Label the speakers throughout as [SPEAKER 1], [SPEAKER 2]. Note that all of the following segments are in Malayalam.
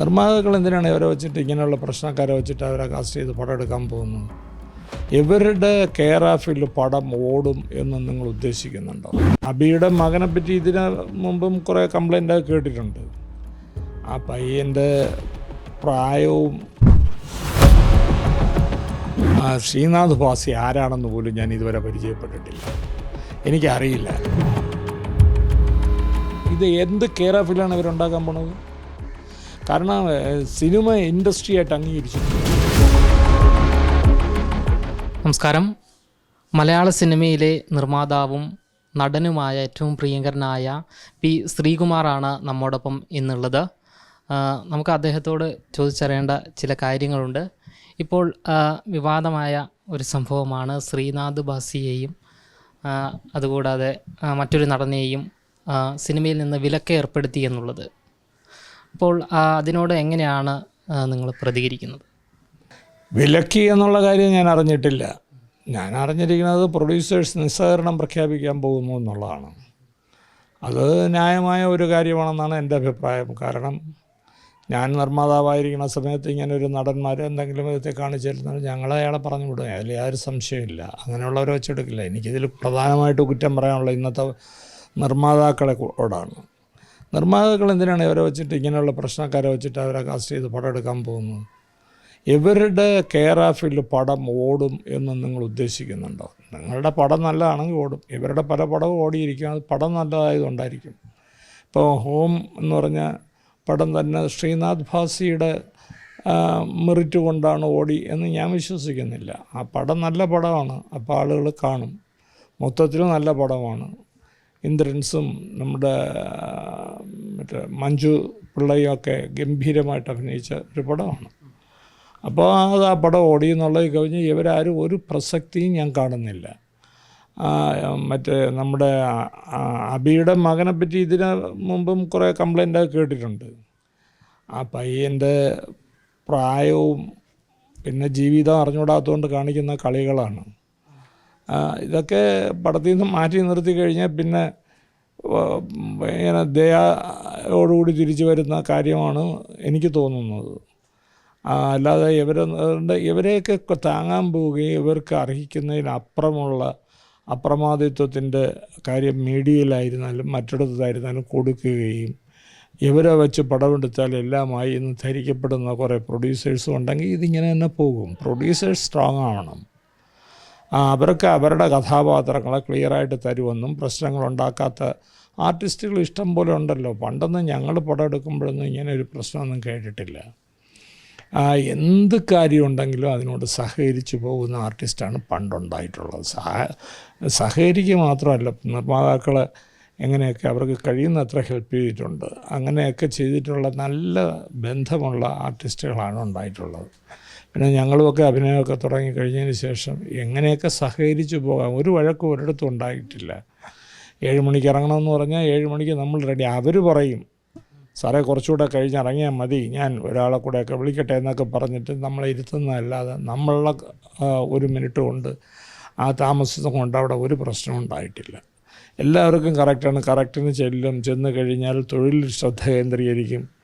[SPEAKER 1] നിർമ്മാതാക്കൾ എന്തിനാണ് ഇവരെ വെച്ചിട്ട് ഇങ്ങനെയുള്ള പ്രശ്നക്കാരെ വെച്ചിട്ട് അവരെ കാസ്റ്റ് ചെയ്ത് പടം എടുക്കാൻ പോകുന്നത്? ഇവരുടെ കെയർ ഓഫിൽ പടം ഓടും എന്ന് നിങ്ങൾ ഉദ്ദേശിക്കുന്നുണ്ടോ? അബിയുടെ മകനെ പറ്റി ഇതിന് മുമ്പും കുറേ കംപ്ലൈന്റ് കേട്ടിട്ടുണ്ട്. ആ പയ്യന്റെ പ്രായവും ശ്രീനാഥ് ഭാസി ആരാണെന്ന് പോലും ഞാൻ ഇതുവരെ പരിചയപ്പെട്ടിട്ടില്ല. എനിക്കറിയില്ല. ഇത് എന്ത് കെയർ ഓഫിലാണ് ഇവരുണ്ടാക്കാൻ പോണത്? കാരണം സിനിമ ഇൻഡസ്ട്രി ആയിട്ട് അംഗീകരിച്ചു.
[SPEAKER 2] നമസ്കാരം. മലയാള സിനിമയിലെ നിർമ്മാതാവും നടനുമായ ഏറ്റവും പ്രിയങ്കരനായ പി ശ്രീകുമാറാണ് നമ്മോടൊപ്പം ഇന്നുള്ളത്. നമുക്ക് അദ്ദേഹത്തോട് ചോദിച്ചറിയേണ്ട ചില കാര്യങ്ങളുണ്ട്. ഇപ്പോൾ വിവാദമായ ഒരു സംഭവമാണ് ശ്രീനാഥ് ബാസിയെയും അതുകൂടാതെ മറ്റൊരു നടനെയും സിനിമയിൽ നിന്ന് വിലക്കേർപ്പെടുത്തി എന്നുള്ളത്. അപ്പോൾ അതിനോട് എങ്ങനെയാണ് നിങ്ങൾ പ്രതികരിക്കുന്നത്?
[SPEAKER 1] വിലക്കി എന്നുള്ള കാര്യം ഞാൻ അറിഞ്ഞിട്ടില്ല. ഞാൻ അറിഞ്ഞിരിക്കുന്നത് പ്രൊഡ്യൂസേഴ്സ് നിസ്സഹകരണം പ്രഖ്യാപിക്കാൻ പോകുന്നു എന്നുള്ളതാണ്. അത് ന്യായമായ ഒരു കാര്യമാണെന്നാണ് എന്റെ അഭിപ്രായം. കാരണം ഞാൻ നിർമ്മാതാവായിരിക്കുന്ന സമയത്ത് ഇങ്ങനെ ഒരു നടന്മാർ എന്തെങ്കിലും വിധത്തിൽ കാണിച്ചിരുന്നാൽ ഞങ്ങൾ അയാളെ പറഞ്ഞു വിടും. അതിൽ യാതൊരു സംശയമില്ല അങ്ങനെയുള്ളവരെ വെച്ചെടുക്കില്ല എനിക്കിതിൽ പ്രധാനമായിട്ട് കുറ്റം പറയാനുള്ള ഇന്നത്തെ നിർമ്മാതാക്കളെ ഓടാണ്. നിർമ്മാതാക്കൾ എന്തിനാണ് ഇവരെ വെച്ചിട്ട് ഇങ്ങനെയുള്ള പ്രശ്നക്കാരെ വെച്ചിട്ട് അവരെ കാസ്റ്റ് ചെയ്ത് പടം എടുക്കാൻ പോകുന്നത്? ഇവരുടെ കെയർ ഓഫിൽ പടം ഓടും എന്ന് നിങ്ങൾ ഉദ്ദേശിക്കുന്നുണ്ടോ? നിങ്ങളുടെ പടം നല്ലതാണെങ്കിൽ ഓടും. ഇവരുടെ പല പടവും ഓടിയിരിക്കും. അത് പടം നല്ലതായതുകൊണ്ടായിരിക്കും. ഇപ്പോൾ ഹോം എന്ന് പറഞ്ഞ പടം തന്നെ ശ്രീനാഥ് ഭാസിയുടെ മെറിറ്റ് കൊണ്ടാണ് ഓടി എന്ന് ഞാൻ വിശ്വസിക്കുന്നില്ല. ആ പടം നല്ല പടമാണ്. അപ്പോൾ ആളുകൾ കാണും. മൊത്തത്തിൽ നല്ല പടമാണ്. ഇന്ദ്രൻസും നമ്മുടെ മറ്റേ മഞ്ജു പിള്ളയും ഒക്കെ ഗംഭീരമായിട്ട് അഭിനയിച്ച ഒരു പടമാണ്. അപ്പോൾ അത് ആ പടം ഓടി എന്നുള്ളത് കഴിഞ്ഞ് ഇവരാരും ഒരു പ്രസക്തിയും ഞാൻ കാണുന്നില്ല. മറ്റേ നമ്മുടെ അബിയുടെ മകനെ പറ്റി ഇതിന് മുമ്പും കുറേ കംപ്ലൈന്റ് കേട്ടിട്ടുണ്ട്. ആ പയ്യന്റെ പ്രായവും പിന്നെ ജീവിതം അറിഞ്ഞുകൂടാത്തതുകൊണ്ട് കാണിക്കുന്ന കളികളാണ്. ഇതൊക്കെ പടത്തിൽ നിന്ന് മാറ്റി നിർത്തി കഴിഞ്ഞാൽ പിന്നെ ഇങ്ങനെ ദയോടുകൂടി തിരിച്ചു വരുന്ന കാര്യമാണ് എനിക്ക് തോന്നുന്നത്. അല്ലാതെ ഇവരെ ഇവരെയൊക്കെ താങ്ങാൻ പോവുകയും ഇവർക്ക് അർഹിക്കുന്നതിനപ്പുറമുള്ള അപ്രമാദിത്വത്തിന്റെ കാര്യം മീഡിയയിലായിരുന്നാലും മറ്റിടത്തായിരുന്നാലും കൊടുക്കുകയും ഇവരെ വെച്ച് പടമെടുത്താൽ എല്ലാമായി എന്ന് ധരിക്കപ്പെടുന്ന കുറേ പ്രൊഡ്യൂസേഴ്സും ഉണ്ടെങ്കിൽ ഇതിങ്ങനെ തന്നെ പോകും. പ്രൊഡ്യൂസേഴ്സ് സ്ട്രോങ് ആവണം അവർക്ക് അവരുടെ കഥാപാത്രങ്ങളെ ക്ലിയറായിട്ട് തരുമെന്നും പ്രശ്നങ്ങൾ ഉണ്ടാക്കാത്ത ആർട്ടിസ്റ്റുകൾ ഇഷ്ടം പോലെ ഉണ്ടല്ലോ. പണ്ടൊന്നും ഞങ്ങൾ പടം എടുക്കുമ്പോഴൊന്നും ഇങ്ങനെ ഒരു പ്രശ്നമൊന്നും കേട്ടിട്ടില്ല. എന്ത് കാര്യമുണ്ടെങ്കിലും അതിനോട് സഹകരിച്ചു പോകുന്ന ആർട്ടിസ്റ്റാണ് പണ്ടുണ്ടായിട്ടുള്ളത്. സഹ സഹകരിക്കുക മാത്രമല്ല നിർമ്മാതാക്കൾ എങ്ങനെയൊക്കെ അവർക്ക് കഴിയുന്നത്ര ഹെൽപ്പ് ചെയ്തിട്ടുണ്ട്. അങ്ങനെയൊക്കെ ചെയ്തിട്ടുള്ള നല്ല ബന്ധമുള്ള ആർട്ടിസ്റ്റുകളാണ് ഉണ്ടായിട്ടുള്ളത്. പിന്നെ ഞങ്ങളുമൊക്കെ അഭിനയമൊക്കെ തുടങ്ങിക്കഴിഞ്ഞതിന് ശേഷം എങ്ങനെയൊക്കെ സഹകരിച്ചു പോകാം? ഒരു വഴക്കും ഒരിടത്തും ഉണ്ടായിട്ടില്ല. ഏഴ് മണിക്ക് ഇറങ്ങണമെന്ന് പറഞ്ഞാൽ ഏഴ് മണിക്ക് നമ്മൾ റെഡി. അവർ പറയും സാറേ കുറച്ചുകൂടെ കഴിഞ്ഞ് ഇറങ്ങിയാൽ മതി. ഞാൻ ഒരാളെ കൂടെയൊക്കെ വിളിക്കട്ടെ എന്നൊക്കെ പറഞ്ഞിട്ട് നമ്മളെ ഇരുത്തുന്നതല്ലാതെ നമ്മളുടെ ഒരു മിനിറ്റ് കൊണ്ട് ആ താമസം കൊണ്ട് അവിടെ ഒരു പ്രശ്നം ഉണ്ടായിട്ടില്ല. എല്ലാവർക്കും കറക്റ്റാണ്. കറക്റ്റിന് ചെല്ലും ചെന്ന് കഴിഞ്ഞാൽ തൊഴിലിൽ ശ്രദ്ധ കേന്ദ്രീകരിക്കും.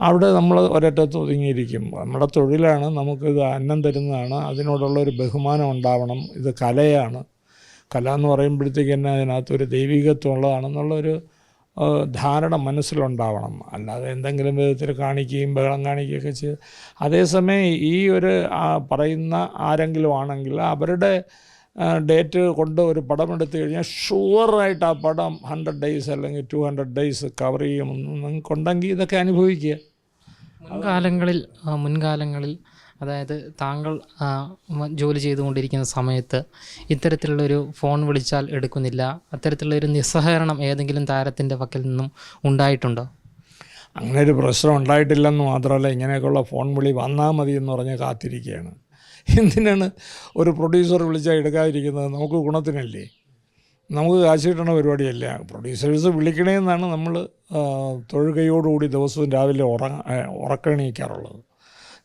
[SPEAKER 1] അവിടെ നമ്മൾ ഒരറ്റത്ത് ഒതുങ്ങിയിരിക്കും. നമ്മുടെ തൊഴിലാണ് നമുക്കിത് അന്നം തരുന്നതാണ്. അതിനോടുള്ള ഒരു ബഹുമാനം ഉണ്ടാവണം. ഇത് കലയാണ്. കല എന്ന് പറയുമ്പോഴത്തേക്ക് തന്നെ അതിനകത്തൊരു ദൈവികത്വം ഉള്ളതാണെന്നുള്ളൊരു ധാരണ മനസ്സിലുണ്ടാവണം. അല്ലാതെ എന്തെങ്കിലും വിധത്തിൽ കാണിക്കുകയും ബഹളം കാണിക്കുകയൊക്കെ ചെയ്ത് അതേസമയം ഈ ഒരു പറയുന്ന ആരെങ്കിലും ആണെങ്കിൽ അവരുടെ ഡേറ്റ് കൊണ്ട് ഒരു പടം എടുത്തു കഴിഞ്ഞാൽ ഷുവറായിട്ട് ആ പടം ഹൺഡ്രഡ് ഡേയ്സ് അല്ലെങ്കിൽ ടു ഹൺഡ്രഡ് ഡേയ്സ് കവർ ചെയ്യുമെന്ന് നിങ്ങൾക്കുണ്ടെങ്കിൽ ഇതൊക്കെ അനുഭവിക്കുക.
[SPEAKER 2] മുൻകാലങ്ങളിൽ മുൻകാലങ്ങളിൽ അതായത് താങ്കൾ ജോലി ചെയ്തുകൊണ്ടിരിക്കുന്ന സമയത്ത് ഇത്തരത്തിലുള്ളൊരു ഫോൺ വിളിച്ചാൽ എടുക്കുന്നില്ല. അത്തരത്തിലുള്ളൊരു നിസ്സഹകരണം ഏതെങ്കിലും താരത്തിന്റെ പക്കൽ നിന്നും ഉണ്ടായിട്ടുണ്ടോ?
[SPEAKER 1] അങ്ങനെ ഒരു പ്രശ്നം ഉണ്ടായിട്ടില്ലെന്ന് മാത്രമല്ല ഇങ്ങനെയൊക്കെയുള്ള ഫോൺ വിളി വന്നാൽ മതി എന്ന് പറഞ്ഞ് കാത്തിരിക്കുകയാണ്. എന്തിനാണ് ഒരു പ്രൊഡ്യൂസർ വിളിച്ചാൽ എടുക്കാതിരിക്കുന്നത്? നമുക്ക് ഗുണത്തിനല്ലേ? നമുക്ക് കാശ് കിട്ടണ പരിപാടിയല്ല. പ്രൊഡ്യൂസേഴ്സ് വിളിക്കണേന്നാണ് നമ്മൾ തൊഴുകയോടുകൂടി ദിവസവും രാവിലെ ഉറങ്ങ ഉറക്കണീക്കാറുള്ളത്.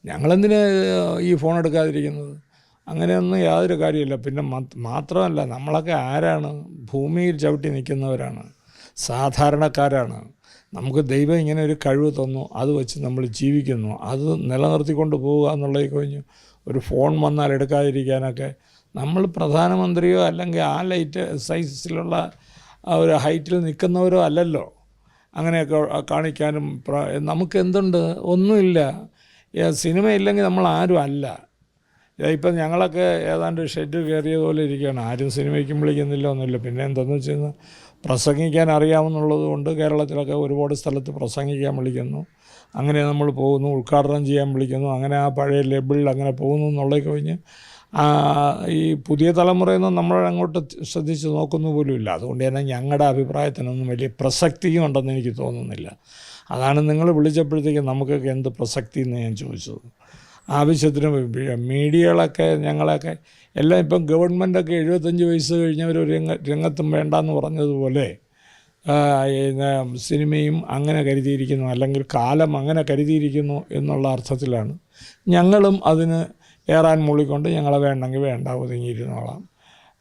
[SPEAKER 1] ഞങ്ങളെന്തിന് ഈ ഫോൺ എടുക്കാതിരിക്കുന്നത്? അങ്ങനെയൊന്നും യാതൊരു കാര്യമില്ല. പിന്നെ മാത്രമല്ല നമ്മളൊക്കെ ആരാണ്? ഭൂമിയിൽ ചവിട്ടി നിൽക്കുന്നവരാണ്. സാധാരണക്കാരാണ്. നമുക്ക് ദൈവം ഇങ്ങനെ ഒരു കഴിവ് തന്നു അത് വെച്ച് നമ്മൾ ജീവിക്കുന്നു. അത് നിലനിർത്തിക്കൊണ്ട് പോവുക എന്നുള്ളത് കഴിഞ്ഞു ഒരു ഫോൺ വന്നാൽ എടുക്കാതിരിക്കാനൊക്കെ നമ്മൾ പ്രധാനമന്ത്രിയോ അല്ലെങ്കിൽ ആ ലൈറ്റ് സൈസിലുള്ള ഒരു ഹൈറ്റിൽ നിൽക്കുന്നവരോ അല്ലല്ലോ. അങ്ങനെയൊക്കെ കാണിക്കാനും നമുക്ക് എന്തുണ്ട്? ഒന്നുമില്ല. സിനിമയില്ലെങ്കിൽ നമ്മൾ ആരും അല്ല. ഇപ്പം ഞങ്ങളൊക്കെ ഏതാണ്ട് ഷെഡ് കയറിയതുപോലെ ഇരിക്കുകയാണ്. ആരും സിനിമയ്ക്കും വിളിക്കുന്നില്ല ഒന്നുമില്ല. പിന്നെ എന്തെന്ന് വെച്ച് കഴിഞ്ഞാൽ പ്രസംഗിക്കാൻ അറിയാമെന്നുള്ളത് കൊണ്ട് കേരളത്തിലൊക്കെ ഒരുപാട് സ്ഥലത്ത് പ്രസംഗിക്കാൻ വിളിക്കുന്നു. അങ്ങനെ നമ്മൾ പോകുന്നു ഉദ്ഘാടനം ചെയ്യാൻ വിളിക്കുന്നു. അങ്ങനെ ആ പഴയ ലെബിളിൽ അങ്ങനെ പോകുന്നു എന്നുള്ളത് കഴിഞ്ഞ് ഈ പുതിയ തലമുറയൊന്നും നമ്മൾ അങ്ങോട്ട് ശ്രദ്ധിച്ച് നോക്കുന്നു പോലുമില്ല. അതുകൊണ്ട് തന്നെ ഞങ്ങളുടെ അഭിപ്രായത്തിനൊന്നും വലിയ പ്രസക്തിയും ഉണ്ടെന്ന് എനിക്ക് തോന്നുന്നില്ല. അതാണ് നിങ്ങൾ വിളിച്ചപ്പോഴത്തേക്ക് നമുക്കൊക്കെ എന്ത് പ്രസക്തി എന്ന് ഞാൻ ചോദിച്ചത്. ആവശ്യത്തിന് മീഡിയകളൊക്കെ ഞങ്ങളൊക്കെ എല്ലാം ഇപ്പം ഗവൺമെന്റൊക്കെ എഴുപത്തഞ്ച് വയസ്സ് കഴിഞ്ഞവർ രംഗ രംഗത്തും വേണ്ടെന്ന് പറഞ്ഞതുപോലെ സിനിമയും അങ്ങനെ കരുതിയിരിക്കുന്നു അല്ലെങ്കിൽ കാലം അങ്ങനെ കരുതിയിരിക്കുന്നു എന്നുള്ള അർത്ഥത്തിലാണ് ഞങ്ങളും അതിന് ഏറാൻ മൂളിക്കൊണ്ട് ഞങ്ങളെ വേണ്ടെങ്കിൽ വേണ്ട ഒതുങ്ങിയിരുന്നോളാം.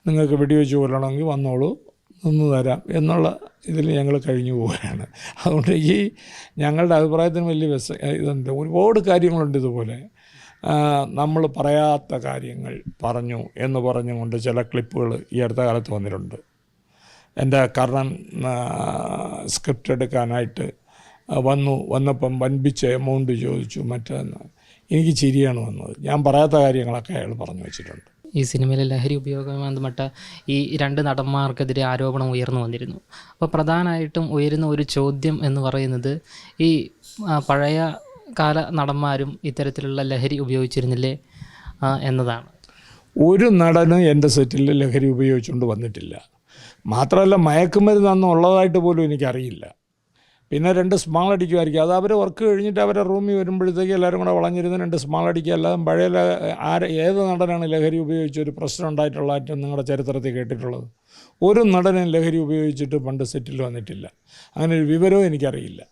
[SPEAKER 1] നിങ്ങൾക്ക് വെടിവെച്ച് കൊല്ലണമെങ്കിൽ വന്നോളൂ നിന്ന് തരാം എന്നുള്ള ഇതിൽ ഞങ്ങൾ കഴിഞ്ഞു പോവുകയാണ്. അതുകൊണ്ട് ഈ ഞങ്ങളുടെ അഭിപ്രായത്തിന് വലിയ വ്യസ ഇതുണ്ട്. ഒരുപാട് കാര്യങ്ങളുണ്ട് ഇതുപോലെ. നമ്മൾ പറയാത്ത കാര്യങ്ങൾ പറഞ്ഞു എന്ന് പറഞ്ഞുകൊണ്ട് ചില ക്ലിപ്പുകൾ ഈ അടുത്ത കാലത്ത് വന്നിട്ടുണ്ട്. എന്റെ കർണൻ സ്ക്രിപ്റ്റ് എടുക്കാനായിട്ട് വന്നു വന്നപ്പം വൻപിച്ച എമൗണ്ട് ചോദിച്ചു മറ്റേന്ന് എനിക്ക് ചിരിയാണ് വന്നത്. ഞാൻ പറയാത്ത കാര്യങ്ങളൊക്കെ അയാൾ പറഞ്ഞു വെച്ചിട്ടുണ്ട്.
[SPEAKER 2] ഈ സിനിമയിലെ ലഹരി ഉപയോഗവുമായി ബന്ധപ്പെട്ട ഈ രണ്ട് നടന്മാർക്കെതിരെ ആരോപണം ഉയർന്നു വന്നിരുന്നു. അപ്പോൾ പ്രധാനമായിട്ടും ഉയരുന്ന ഒരു ചോദ്യം എന്ന് പറയുന്നത് ഈ പഴയ കാല നടന്മാരും ഇത്തരത്തിലുള്ള ലഹരി ഉപയോഗിച്ചിരുന്നില്ലേ എന്നതാണ്.
[SPEAKER 1] ഒരു നടനും എന്റെ സെറ്റിൽ ലഹരി ഉപയോഗിച്ചുകൊണ്ട് വന്നിട്ടില്ല. മാത്രമല്ല മയക്കുമരുന്ന് ഉള്ളതായിട്ട് പോലും എനിക്കറിയില്ല. പിന്നെ രണ്ട് സ്മാൾ അടിക്കുമായിരിക്കും. അത് അവർ വർക്ക് കഴിഞ്ഞിട്ട് അവരെ റൂമിൽ വരുമ്പോഴത്തേക്ക് എല്ലാവരും കൂടെ വളഞ്ഞിരുന്ന് രണ്ട് സ്മാൾ അടിക്കുക. അല്ലാതെ പഴയ ആര് ഏത് നടനാണ് ലഹരി ഉപയോഗിച്ച് ഒരു പ്രശ്നം ഉണ്ടായിട്ടുള്ളതായിട്ട് നിങ്ങളുടെ ചരിത്രത്തിൽ കേട്ടിട്ടുള്ളത്? ഒരു നടനും ലഹരി ഉപയോഗിച്ചിട്ട് പണ്ട് സെറ്റിൽ വന്നിട്ടില്ല. അങ്ങനെ ഒരു വിവരവും എനിക്കറിയില്ല.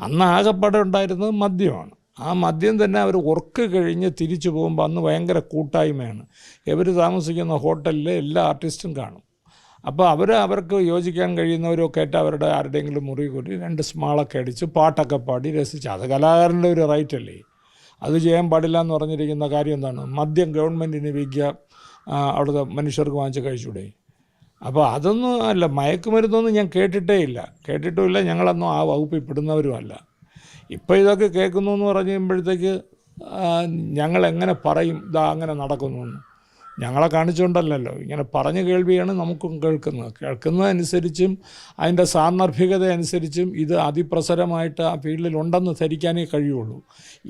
[SPEAKER 1] അന്ന് ആകെപ്പാടെ ഉണ്ടായിരുന്നത് മദ്യമാണ്. ആ മദ്യം തന്നെ അവർ വർക്ക് കഴിഞ്ഞ് തിരിച്ചു പോകുമ്പോൾ അന്ന് ഭയങ്കര കൂട്ടായ്മയാണ്. ഇവർ താമസിക്കുന്ന ഹോട്ടലിൽ എല്ലാ ആർട്ടിസ്റ്റും കാണും. അപ്പോൾ അവർ അവർക്ക് യോജിക്കാൻ കഴിയുന്നവരൊക്കെ ആയിട്ട് അവരുടെ ആരുടെയെങ്കിലും മുറി കൂട്ടി രണ്ട് സ്മാളൊക്കെ അടിച്ച് പാട്ടൊക്കെ പാടി രസിച്ച്. അത് കലാകാരന്റെ ഒരു റൈറ്റ് അല്ലേ? അത് ചെയ്യാൻ പാടില്ല എന്ന് പറഞ്ഞിരിക്കുന്ന കാര്യം എന്താണ്? മദ്യം ഗവൺമെന്റിന് വിൽക്കുക അവിടുത്തെ മനുഷ്യർക്ക് വാങ്ങിച്ച് കഴിച്ചൂടെ? അപ്പോൾ അതൊന്നും അല്ല മയക്കുമരുന്നൊന്നും ഞാൻ കേട്ടിട്ടേ ഇല്ല. കേട്ടിട്ടുമില്ല ഞങ്ങളൊന്നും ആ വകുപ്പിൽ പെടുന്നവരുമല്ല ഇപ്പോൾ ഇതൊക്കെ കേൾക്കുന്നു എന്ന് പറഞ്ഞു ഞങ്ങൾ എങ്ങനെ പറയും ഇതാ അങ്ങനെ നടക്കുന്നു എന്ന്. ഞങ്ങളെ കാണിച്ചുകൊണ്ടല്ലല്ലോ. ഇങ്ങനെ പറഞ്ഞു കേൾവിയാണ് നമുക്കും കേൾക്കുന്നത്. കേൾക്കുന്നതനുസരിച്ചും അതിന്റെ സാന്ദർഭികത അനുസരിച്ചും ഇത് അതിപ്രസരമായിട്ട് ആ ഫീൽഡിൽ ഉണ്ടെന്ന് ധരിക്കാനേ കഴിയുള്ളൂ.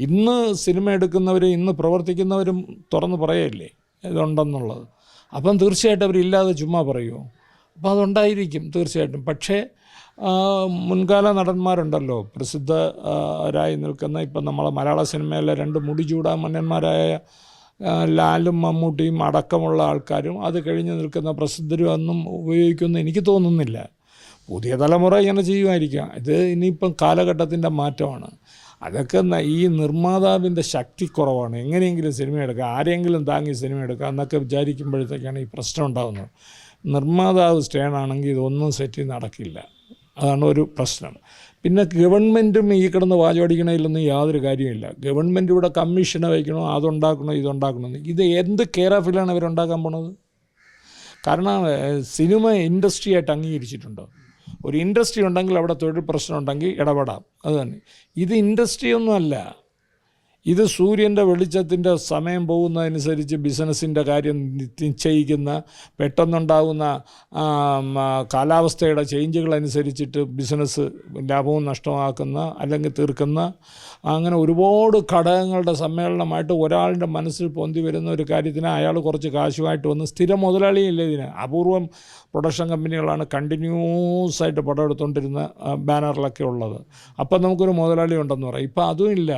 [SPEAKER 1] ഇന്ന് സിനിമ എടുക്കുന്നവരും ഇന്ന് പ്രവർത്തിക്കുന്നവരും തുറന്ന് പറയല്ലേ ഇതുണ്ടെന്നുള്ളത്. അപ്പം തീർച്ചയായിട്ടും അവരില്ലാതെ ചുമ്മാ പറയുമോ അപ്പോൾ അതുണ്ടായിരിക്കും തീർച്ചയായിട്ടും. പക്ഷേ മുൻകാല നടന്മാരുണ്ടല്ലോ. പ്രസിദ്ധരായി നിൽക്കുന്ന ഇപ്പം നമ്മളെ മലയാള സിനിമയിലെ രണ്ട് മുടി ചൂടാമന്നന്മാരായ ആ, ലാലും മമ്മൂട്ടിയും അടക്കമുള്ള ആൾക്കാരും അത് കഴിഞ്ഞ് നിൽക്കുന്ന പ്രസിദ്ധരും അന്നും ഉപയോഗിക്കുമെന്ന് എനിക്ക് തോന്നുന്നില്ല. പുതിയ തലമുറ ഇങ്ങനെ ചെയ്യുമായിരിക്കാം. ഇത് ഇനിയിപ്പം കാലഘട്ടത്തിന്റെ മാറ്റമാണ്. അതൊക്കെ ഈ നിർമ്മാതാവിന്റെ ശക്തി കുറവാണ്. എങ്ങനെയെങ്കിലും സിനിമ എടുക്കുക ആരെങ്കിലും താങ്ങി സിനിമ എടുക്കുക എന്നൊക്കെ വിചാരിക്കുമ്പോഴത്തേക്കാണ് ഈ പ്രശ്നം ഉണ്ടാകുന്നത് നിർമ്മാതാവ് സ്റ്റേൺ ആണെങ്കിൽ ഇതൊന്നും സെറ്റ് നടക്കില്ല. അതാണ് ഒരു പ്രശ്നം. പിന്നെ ഗവൺമെന്റും ഈ കിടന്ന് വാചോടിക്കണതിലൊന്നും യാതൊരു കാര്യമില്ല ഗവൺമെന്റ് ഇവിടെ കമ്മീഷനെ വയ്ക്കണോ അതുണ്ടാക്കണോ ഇതുണ്ടാക്കണമെന്ന് ഇത് എന്ത് കെയർ ഓഫിലാണ് ഇവരുണ്ടാക്കാൻ പോണത്? കാരണം സിനിമ ഇൻഡസ്ട്രി ആയിട്ട് അംഗീകരിച്ചിട്ടുണ്ടോ? ഒരു ഇൻഡസ്ട്രി ഉണ്ടെങ്കിൽ അവിടെ തൊഴിൽ പ്രശ്നം ഉണ്ടെങ്കിൽ ഇടപെടാം. അത് തന്നെ. ഇത് ഇൻഡസ്ട്രി ഒന്നുമല്ല ഇത് സൂര്യന്റെ വെളിച്ചത്തിന്റെ സമയം പോകുന്നതനുസരിച്ച് ബിസിനസ്സിന്റെ കാര്യം നിശ്ചയിക്കുന്ന പെട്ടെന്നുണ്ടാകുന്ന കാലാവസ്ഥയുടെ ചേഞ്ചുകൾ അനുസരിച്ചിട്ട് ബിസിനസ് ലാഭവും നഷ്ടമാക്കുന്ന അല്ലെങ്കിൽ തീർക്കുന്ന അങ്ങനെ ഒരുപാട് ഘടകങ്ങളുടെ സമ്മേളനമായിട്ട് ഒരാളുടെ മനസ്സിൽ പൊന്തി വരുന്ന ഒരു കാര്യത്തിന് അയാൾ കുറച്ച് കാശുമായിട്ട് വന്ന് സ്ഥിരം മുതലാളിയില്ല ഇതിന്? അപൂർവം പ്രൊഡക്ഷൻ കമ്പനികളാണ് കണ്ടിന്യൂസ് ആയിട്ട് പടം എടുത്തുകൊണ്ടിരുന്ന ബാനറിലൊക്കെ ഉള്ളത്. അപ്പം നമുക്കൊരു മുതലാളി ഉണ്ടെന്ന് പറയാം. ഇപ്പം അതും ഇല്ല.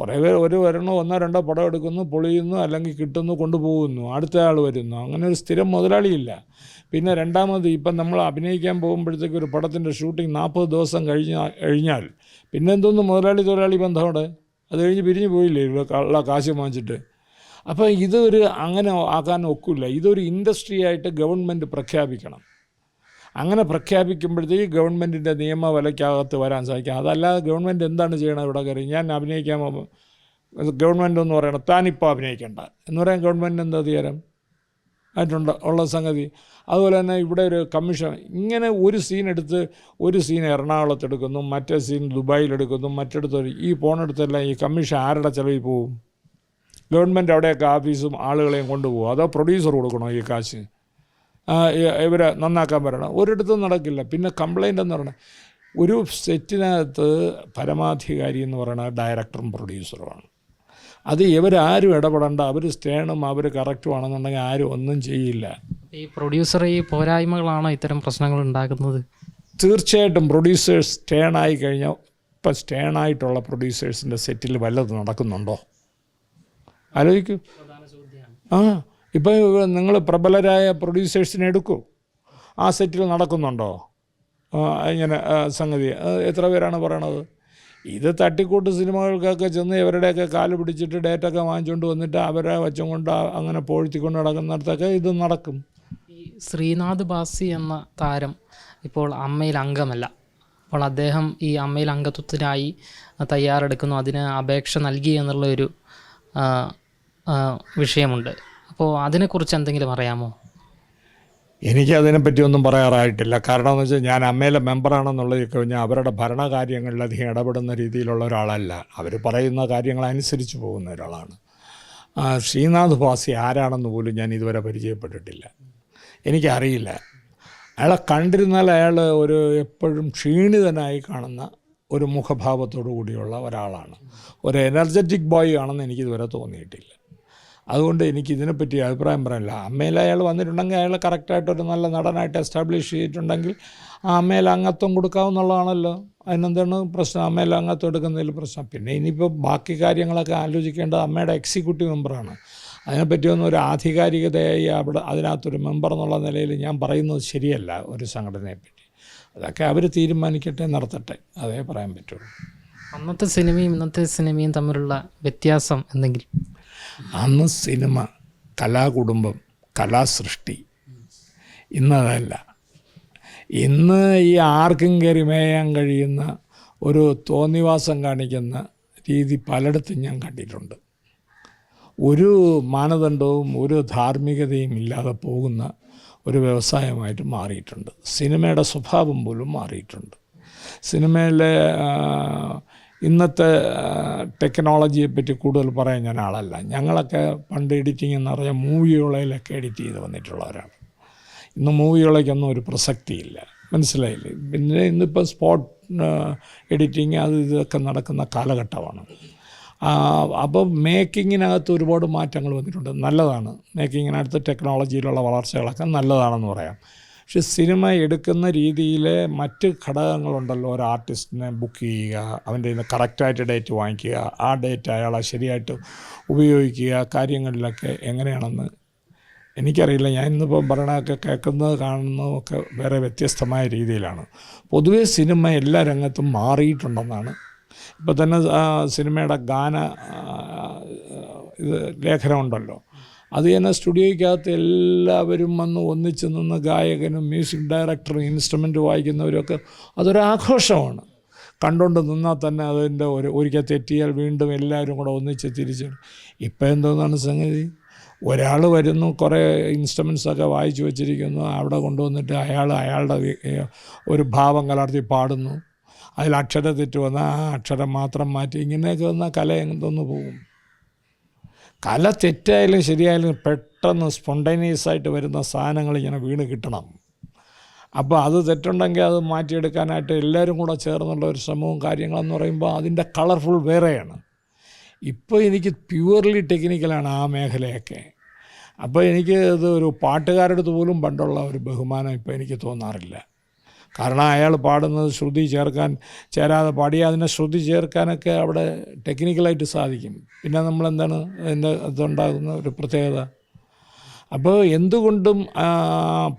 [SPEAKER 1] കുറേ പേർ ഒരു വരണോ ഒന്നോ രണ്ടോ പടം എടുക്കുന്നു പൊളിയുന്നു അല്ലെങ്കിൽ കിട്ടുന്നു കൊണ്ടുപോകുന്നു അടുത്ത ആൾ വരുന്നു. അങ്ങനെ ഒരു സ്ഥിരം മുതലാളിയില്ല. പിന്നെ രണ്ടാമത് ഇപ്പം നമ്മൾ അഭിനയിക്കാൻ പോകുമ്പോഴത്തേക്ക് ഒരു പടത്തിന്റെ ഷൂട്ടിംഗ് നാൽപ്പത് ദിവസം കഴിഞ്ഞ കഴിഞ്ഞാൽ പിന്നെ എന്തോന്ന് മുതലാളി തൊഴിലാളി ബന്ധമുണ്ട്? അത് കഴിഞ്ഞ് പിരിഞ്ഞു പോയില്ലേ? കള്ള കാശ് വാങ്ങിച്ചിട്ട്. അപ്പോൾ ഇതൊരു അങ്ങനെ ആക്കാൻ ഒക്കില്ല. ഇതൊരു ഇൻഡസ്ട്രി ആയിട്ട് ഗവൺമെന്റ് പ്രഖ്യാപിക്കണം. അങ്ങനെ പ്രഖ്യാപിക്കുമ്പോഴത്തേക്ക് ഗവൺമെന്റിന്റെ നിയമ വിലയ്ക്കകത്ത് വരാൻ സാധിക്കും. അതല്ലാതെ ഗവൺമെന്റ് എന്താണ് ചെയ്യണത് ഇവിടെ കയറി? ഞാൻ അഭിനയിക്കാൻ ഗവൺമെന്റ് എന്ന് പറയണം താനിപ്പോൾ അഭിനയിക്കേണ്ട. എന്ന് പറയാൻ ഗവൺമെന്റ് എന്താ അധികാരം ആയിട്ടുണ്ട്? ഉള്ള സംഗതി. അതുപോലെ തന്നെ ഇവിടെ ഒരു കമ്മീഷൻ ഇങ്ങനെ ഒരു സീൻ എടുത്ത് ഒരു സീൻ എറണാകുളത്ത് എടുക്കുന്നു മറ്റേ സീൻ ദുബായിൽ എടുക്കുന്നു മറ്റിടത്ത് ഈ പോണെടുത്തെല്ലാം ഈ കമ്മീഷൻ ആരുടെ ചിലവിൽ പോവും? ഗവൺമെന്റ് അവിടെയൊക്കെ ഓഫീസും ആളുകളെയും കൊണ്ടുപോകും. അതോ പ്രൊഡ്യൂസർ കൊടുക്കണോ ഈ കാശ്? ഇവരെ നന്നാക്കാൻ പറയണം. ഒരിടത്തും നടക്കില്ല. പിന്നെ കംപ്ലൈന്റ് എന്ന് പറയണത് ഒരു സെറ്റിനകത്ത് പരമാധികാരി എന്ന് പറയുന്നത് ഡയറക്ടറും പ്രൊഡ്യൂസറുമാണ് അത് ഇവരാരും ഇടപെടണ്ട. അവർ സ്റ്റേണും അവർ കറക്റ്റും ആണെന്നുണ്ടെങ്കിൽ ആരും ഒന്നും ചെയ്യില്ല.
[SPEAKER 2] ഈ പ്രൊഡ്യൂസർ ഈ പോരായ്മകളാണോ ഇത്തരം പ്രശ്നങ്ങൾ ഉണ്ടാക്കുന്നത്
[SPEAKER 1] തീർച്ചയായിട്ടും പ്രൊഡ്യൂസേഴ്സ് സ്റ്റേണായി കഴിഞ്ഞാൽ ഇപ്പം സ്റ്റേണായിട്ടുള്ള പ്രൊഡ്യൂസേഴ്സിന്റെ സെറ്റിൽ വല്ലതും നടക്കുന്നുണ്ടോ? ആലോചിക്കൂ. ആ. ഇപ്പം നിങ്ങൾ പ്രബലരായ പ്രൊഡ്യൂസേഴ്സിനെ എടുക്കൂ. ആ സെറ്റിൽ നടക്കുന്നുണ്ടോ? ഇങ്ങനെ സംഗതി. എത്ര പേരാണ് പറയണത്? ഇത് തട്ടിക്കൂട്ട് സിനിമകൾക്കൊക്കെ ചെന്ന് ഇവരുടെയൊക്കെ കാൽ പിടിച്ചിട്ട് ഡേറ്റൊക്കെ വാങ്ങിച്ചുകൊണ്ട് വന്നിട്ട് അവരെ വച്ചും കൊണ്ട് അങ്ങനെ പോഴ്ത്തിക്കൊണ്ട് നടക്കുന്നിടത്തൊക്കെ ഇത് നടക്കും.
[SPEAKER 2] ഈ ശ്രീനാഥ് ബാസി എന്ന താരം ഇപ്പോൾ അമ്മയിൽ അംഗമല്ല. അപ്പോൾ അദ്ദേഹം ഈ അമ്മയിൽ അംഗത്വത്തിനായി തയ്യാറെടുക്കുന്നു. അതിന് അപേക്ഷ നൽകി എന്നുള്ള ഒരു വിഷയമുണ്ട്. അപ്പോൾ അതിനെക്കുറിച്ച് എന്തെങ്കിലും അറിയാമോ?
[SPEAKER 1] എനിക്ക് അതിനെപ്പറ്റി ഒന്നും പറയാറായിട്ടില്ല. കാരണം എന്ന് വെച്ചാൽ ഞാൻ അമ്മയിലെ മെമ്പറാണെന്നുള്ളത് കഴിഞ്ഞാൽ അവരുടെ ഭരണകാര്യങ്ങളിൽ അധികം ഇടപെടുന്ന രീതിയിലുള്ള ഒരാളല്ല. അവർ പറയുന്ന കാര്യങ്ങൾ അനുസരിച്ച് പോകുന്ന ഒരാളാണ്. ശ്രീനാഥ് ഭാസി ആരാണെന്ന് പോലും ഞാൻ ഇതുവരെ പരിചയപ്പെട്ടിട്ടില്ല. എനിക്കറിയില്ല. അയാളെ കണ്ടിരുന്നാൽ അയാൾ ഒരു എപ്പോഴും ക്ഷീണിതനായി കാണുന്ന ഒരു മുഖഭാവത്തോടു കൂടിയുള്ള ഒരാളാണ്. ഒരു എനർജറ്റിക് ബോയ് ആണെന്ന് എനിക്കിതുവരെ തോന്നിയിട്ടില്ല. അതുകൊണ്ട് എനിക്ക് ഇതിനെപ്പറ്റി അഭിപ്രായം പറയാനില്ല. അമ്മയിൽ അയാൾ വന്നിട്ടുണ്ടെങ്കിൽ അയാൾ കറക്റ്റായിട്ടൊരു നല്ല നടനായിട്ട് എസ്റ്റാബ്ലിഷ് ചെയ്തിട്ടുണ്ടെങ്കിൽ ആ അമ്മയിൽ അംഗത്വം കൊടുക്കാവുന്നുള്ളതാണല്ലോ. അതിനെന്താണ് പ്രശ്നം? അമ്മയിൽ അംഗത്വം എടുക്കുന്നതിൽ പ്രശ്നം. പിന്നെ ഇനിയിപ്പോൾ ബാക്കി കാര്യങ്ങളൊക്കെ ആലോചിക്കേണ്ടത് അമ്മയുടെ എക്സിക്യൂട്ടീവ് മെമ്പറാണ് അതിനെപ്പറ്റിയൊന്നും ഒരു ആധികാരികതയായി അവിടെ അതിനകത്തൊരു മെമ്പർ എന്നുള്ള നിലയിൽ ഞാൻ പറയുന്നത് ശരിയല്ല ഒരു സംഘടനയെപ്പറ്റി അതൊക്കെ അവർ തീരുമാനിക്കട്ടെ നടത്തട്ടെ. അതേ പറയാൻ പറ്റുള്ളൂ.
[SPEAKER 2] അന്നത്തെ സിനിമയും ഇന്നത്തെ സിനിമയും തമ്മിലുള്ള വ്യത്യാസം എന്തെങ്കിലും?
[SPEAKER 1] അന്ന് സിനിമ കലാകുടുംബം കലാസൃഷ്ടി. ഇന്നതല്ല. ഇന്ന് ഈ ആർക്കും കയറി മേയാൻ കഴിയുന്ന ഒരു തോന്നിവാസം കാണിക്കുന്ന രീതി പലയിടത്തും ഞാൻ കണ്ടിട്ടുണ്ട്. ഒരു മാനദണ്ഡവും ഒരു ധാർമ്മികതയും ഇല്ലാതെ പോകുന്ന ഒരു വ്യവസായമായിട്ട് മാറിയിട്ടുണ്ട്. സിനിമയുടെ സ്വഭാവം പോലും മാറിയിട്ടുണ്ട്. സിനിമയിലെ ഇന്നത്തെ ടെക്നോളജിയെ പറ്റി കൂടുതൽ പറയാൻ ഞാൻ ആളല്ല. ഞങ്ങളൊക്കെ പണ്ട് എഡിറ്റിംഗ് എന്ന് പറഞ്ഞാൽ മൂവികളിലൊക്കെ എഡിറ്റ് ചെയ്ത് വന്നിട്ടുള്ളവരാണ്. ഇന്ന് മൂവികളേക്കൊന്നും ഒരു പ്രസക്തിയില്ല. മനസ്സിലായില്ലേ? പിന്നെ ഇന്നിപ്പോൾ സ്പോട്ട് എഡിറ്റിങ് അത് ഇതൊക്കെ നടക്കുന്ന കാലഘട്ടമാണ്. അപ്പോൾ മേക്കിങ്ങിനകത്ത് ഒരുപാട് മാറ്റങ്ങൾ വന്നിട്ടുണ്ട്. നല്ലതാണ്. മേക്കിങ്ങിനകത്ത് ടെക്നോളജിയിലുള്ള വളർച്ചകളൊക്കെ നല്ലതാണെന്ന് പറയാം. പക്ഷെ സിനിമ എടുക്കുന്ന രീതിയിലെ മറ്റ് ഘടകങ്ങളുണ്ടല്ലോ. ഒരു ആർട്ടിസ്റ്റിനെ ബുക്ക് ചെയ്യുക അവന്റെ ഇന്ന് കറക്റ്റായിട്ട് ഡേറ്റ് വാങ്ങിക്കുക ആ ഡേറ്റ് അയാളെ ശരിയായിട്ട് ഉപയോഗിക്കുക കാര്യങ്ങളിലൊക്കെ എങ്ങനെയാണെന്ന് എനിക്കറിയില്ല. ഞാൻ ഇന്നിപ്പോൾ പറയണതൊക്കെ കേൾക്കുന്നത് കാണുന്നതൊക്കെ വേറെ വ്യത്യസ്തമായ രീതിയിലാണ്. പൊതുവേ സിനിമ എല്ലാ രംഗത്തും മാറിയിട്ടുണ്ടെന്നാണ്. ഇപ്പോൾ തന്നെ സിനിമയുടെ ഗാന ഇത് ലേഖനമുണ്ടല്ലോ. അത് തന്നെ സ്റ്റുഡിയോയ്ക്കകത്ത് എല്ലാവരും വന്ന് ഒന്നിച്ച് നിന്ന് ഗായകനും മ്യൂസിക് ഡയറക്ടറും ഇൻസ്ട്രുമെന്റ് വായിക്കുന്നവരൊക്കെ അതൊരു ആഘോഷമാണ്. കണ്ടുകൊണ്ട് നിന്നാൽ തന്നെ അതിന്റെ ഒരു ഒരിക്കൽ തെറ്റിയാൽ വീണ്ടും എല്ലാവരും കൂടെ ഒന്നിച്ച് തിരിച്ചു ഇപ്പം എന്തോന്നാണ് സംഗതി? ഒരാൾ വരുന്നു കുറേ ഇൻസ്ട്രുമെൻസൊക്കെ വായിച്ചു വച്ചിരിക്കുന്നു അവിടെ കൊണ്ടുവന്നിട്ട് അയാൾ അയാളുടെ ഒരു ഭാവം കലർത്തി പാടുന്നു. അതിൽ അക്ഷരം തെറ്റു വന്നാൽ ആ അക്ഷരം മാത്രം മാറ്റി ഇങ്ങനെയൊക്കെ വന്നാൽ കല എന്തോന്ന് പോകും? കല തെറ്റായാലും ശരിയായാലും പെട്ടെന്ന് സ്പോണ്ടേനിയസ് ആയിട്ട് വരുന്ന സാധനങ്ങൾ ഇങ്ങനെ വീണ് കിട്ടണം. അപ്പോൾ അത് തെറ്റുണ്ടെങ്കിൽ അത് മാറ്റിയെടുക്കാനായിട്ട് എല്ലാവരും കൂടെ ചേർന്നുള്ള ഒരു ശ്രമവും കാര്യങ്ങളെന്ന് പറയുമ്പോൾ അതിന്റെ കളർഫുൾ വേറെയാണ്. ഇപ്പോൾ എനിക്ക് പ്യുവർലി ടെക്നിക്കലാണ് ആ മേഖലയൊക്കെ. അപ്പോൾ എനിക്ക് ഇത് ഒരു പാട്ടുകാരുടെ അടുത്ത് പോലും പണ്ടുള്ള ഒരു ബഹുമാനം ഇപ്പോൾ എനിക്ക് തോന്നാറില്ല. കാരണം അയാൾ പാടുന്നത് ശ്രുതി ചേർക്കാൻ ചേരാതെ പാടി അതിനെ ശ്രുതി ചേർക്കാനൊക്കെ അവിടെ ടെക്നിക്കലായിട്ട് സാധിക്കും. പിന്നെ നമ്മൾ എന്താണ് അതിന്റെ ഇതുണ്ടാകുന്ന ഒരു പ്രത്യേകത? അപ്പോൾ എന്തുകൊണ്ടും